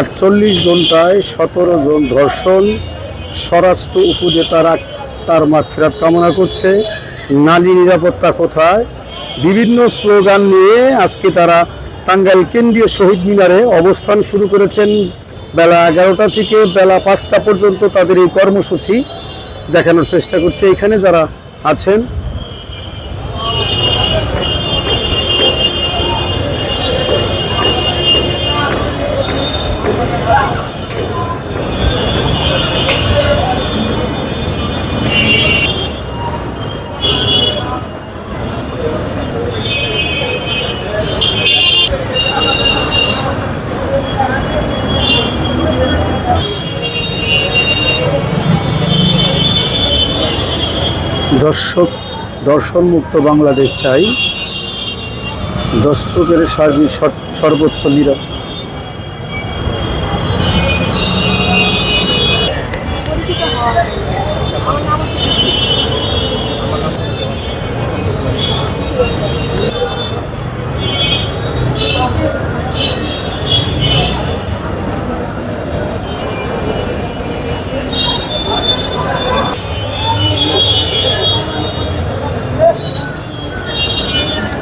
আটচল্লিশ ঘন্টায় সতেরো জন ধর্ষণ, স্বরাষ্ট্র উপজেতারা তার মাগফিরাত কামনা করছে। নারী নিরাপত্তা কোথায়? বিভিন্ন স্লোগান নিয়ে আজকে তারা টাঙ্গাইল কেন্দ্রীয় শহীদ মিনারে অবস্থান শুরু করেছেন। বেলা এগারোটা থেকে বেলা পাঁচটা পর্যন্ত তাদের এই কর্মসূচি দেখানোর চেষ্টা করছে। এখানে যারা আছেন দর্শক দর্শনমুক্ত বাংলাদেশ চাই। দস্তকের সার্বিক সর্বোচ্চ নিরাপত্তা।